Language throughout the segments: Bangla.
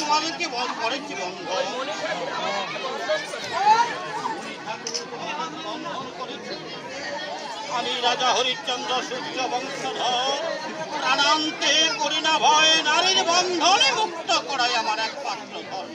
তোমাদেরকে করেছি বন্ধ আমি রাজা হরিচন্দ্র সূর্য বংশধর। প্রাণান্তে করি না ভয়, নারীর বন্ধনে মুক্ত করাই আমার একমাত্র ধর্ম।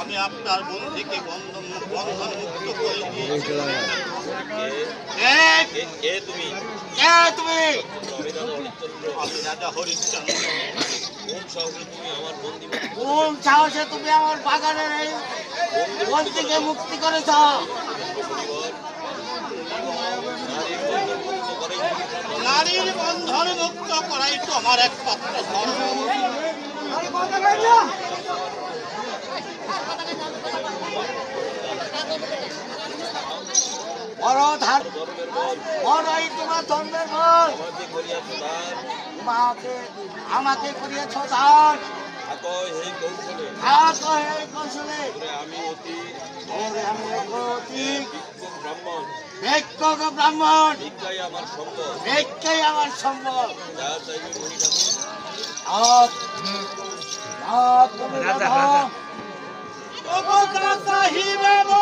আমি আপনার বন্ধুকে বন্ধন বন্ধন মুক্ত করে দিয়েছি। কে কে তুমি। কে তুমি! আমি রাজা হরিশ্চন্দ্র। কোন সাহসে তুমি আমার বাগানের এই বন্ধুকে মুক্তি করেছ। নারীর বন্ধন মুক্ত করাই তো আমার একমাত্র ধর্ম। বড় ধার বড়ই তোমার ধর্মের বল আমাকে করিয়াছ আমাকে ভিক্ষুক ব্রাহ্মণ। আমার সম্ভব রাজা, রাজা।